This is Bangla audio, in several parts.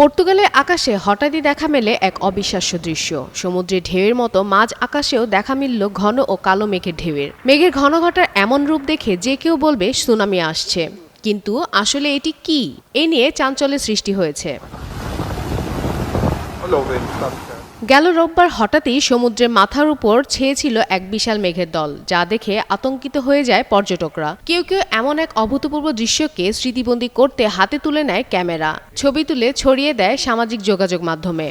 পর্তুগালের আকাশে হঠাৎই দেখা মেলে এক অবিশ্বাস্য দৃশ্য। সমুদ্রের ঢেউয়ের মতো মাঝ আকাশেও দেখা মিলল ঘন ও কালো মেঘের ঢেউয়ের। মেঘের ঘন ঘটার এমন রূপ দেখে যে কেউ বলবে, সুনামি আসছে। কিন্তু আসলে এটি কি? এ নিয়ে চাঞ্চল্যের সৃষ্টি হয়েছে. গেল রোববার হঠাৎই সমুদ্রের মাথার উপর ছেয়েছিল এক বিশাল মেঘের দল, যা দেখে আতঙ্কিত হয়ে যায় পর্যটকরা। কেউ কেউ এমন এক অভূতপূর্ব দৃশ্যকে স্মৃতিবন্দী করতে হাতে তুলে নেয় ক্যামেরা। ছবি তুলে ছড়িয়ে দেয় সামাজিক যোগাযোগ মাধ্যমে।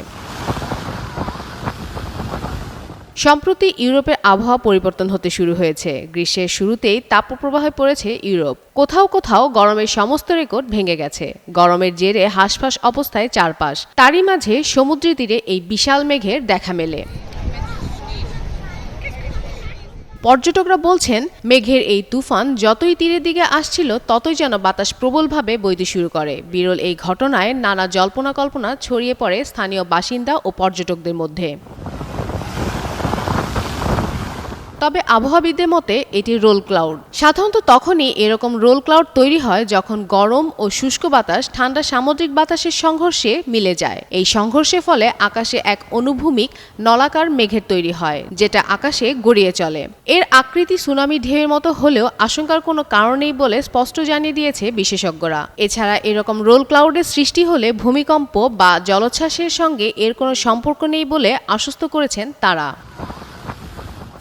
সম্প্রতি ইউরোপের আবহাওয়া পরিবর্তন হতে শুরু হয়েছে। গ্রীষ্মের শুরুতেই তাপপ্রবাহে পড়েছে ইউরোপ। কোথাও কোথাও গরমের সমস্ত রেকর্ড ভেঙে গেছে। গরমের জেরে হাঁসফাঁস অবস্থায় চারপাশ। তারই মাঝে সমুদ্র তীরে এই বিশাল মেঘের দেখা মেলে। পর্যটকরা বলছেন, মেঘের এই তুফান যতই তীরের দিকে আসছিল, ততই যেন বাতাস প্রবলভাবে বইতে শুরু করে। বিরল এই ঘটনায় নানা জল্পনা কল্পনা ছড়িয়ে পড়ে স্থানীয় বাসিন্দা ও পর্যটকদের মধ্যে। তবে আবহাওয়াবিদদের মতে এটি রোল ক্লাউড। সাধারণত তখনই এরকম রোল ক্লাউড তৈরি হয় যখন গরম ও শুষ্ক বাতাস, ঠান্ডা সামুদ্রিক বাতাসের সংঘর্ষে মিলে যায়। এই সংঘর্ষের ফলে আকাশে এক অনুভূমিক নলাকার মেঘের তৈরি হয়, যেটা আকাশে গড়িয়ে চলে। এর আকৃতি সুনামি ঢেউয়ের মতো হলেও আশঙ্কার কোনো কারণ নেই বলে স্পষ্ট জানিয়ে দিয়েছে বিশেষজ্ঞরা। এছাড়া এরকম রোল ক্লাউডের সৃষ্টি হলে ভূমিকম্প বা জলোচ্ছ্বাসের সঙ্গে এর কোনো সম্পর্ক নেই বলে আশ্বস্ত করেছেন তারা।